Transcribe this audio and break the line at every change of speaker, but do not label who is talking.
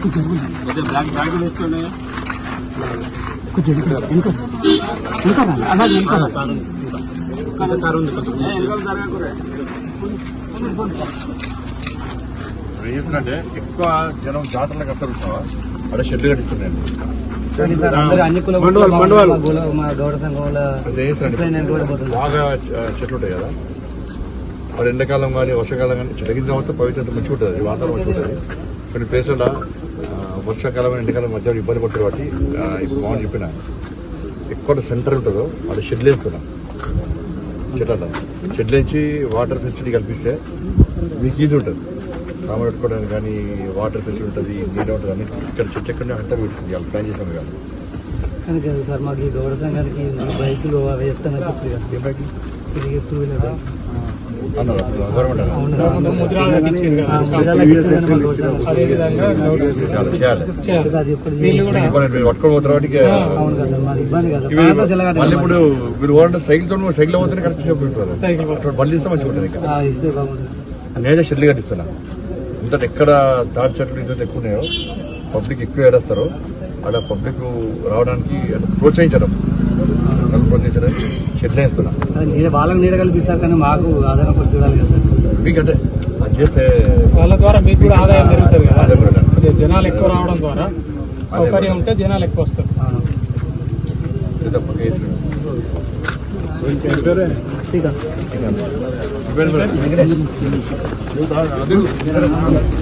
కొంచెం bag bag
అలాగే
ఎక్కువ జనం జాతరలకు వస్తారు చూస్తావా అక్కడ షెడ్లు కట్టిస్తున్నాయండి బాగా చెట్లు ఉంటాయి కదా? మరి ఎండాకాలం కానీ వర్షాకాలం కానీ చెట్ల తర్వాత పవిత్రత మంచిగా ఉంటుంది. వాతావరణం మంచిగా ఉంటుంది. కొన్ని ప్లేస్లలో వర్షాకాలం ఎండాకాలం మధ్య ఇబ్బంది పడుతుంది కాబట్టి ఇప్పుడు మామూలు చెప్పిన ఎక్కువ సెంటర్ ఉంటుందో అది షెడ్లు వేస్తున్నాం. చెట్ల షెడ్లు వేసి వాటర్ ఫెసిలిటీ కల్పిస్తే మీకు ఈజీ ఉంటుంది. సామాన్ పెట్టుకోవడానికి కానీ వాటర్ ఫెసిలిటీ ఉంటుంది నీరు ఉంటుంది అన్ని ఇక్కడ చెట్టు ఎక్కడ అంతా పెడుతుంది వాళ్ళు ప్లాన్ చేసాం కానీ
కానీ కాదు సార్ మాకు ఈ గౌడ సంఘానికి బైకులు అవి వేస్తానని చెప్తుంది కదా.
ఏ బైక్
ఇది టూ వీలర్
కదా.
కాదు
ఇప్పుడు మీరు
కదా కదా.
మళ్ళీ ఇప్పుడు ఓడంటే సైకిల్తో సైకిల్ పోతే కరెక్ట్
సైకిల్.
బల్లి ఇస్తే మంచిగా ఉంటుంది ఇంకా
ఆ, ఇస్తే బాగుంటుంది.
నేనే షెడ్లు కట్టిస్తున్నా. ఇంత ఎక్కడ తాడి చెట్లు ఇంత ఎక్కువ ఉన్నాయో పబ్లిక్ ఎక్కువ ఏడేస్తారు అక్కడ పబ్లిక్ రావడానికి ప్రోత్సహించడం. ప్రోత్సహించడం. వేస్తున్నా
నీడ వాళ్ళకి నీడ కల్పిస్తారు కానీ మాకు చూడాలి కదా
మీకంటే అది చేస్తే
వాళ్ళ ద్వారా మీకు కూడా ఆదాయం పెరుగుతుంది కదా.
ఆదాయం
జనాలు ఎక్కువ రావడం ద్వారా సౌకర్యం ఉంటే జనాలు ఎక్కువ వస్తారు.
Obrigado. Obrigado.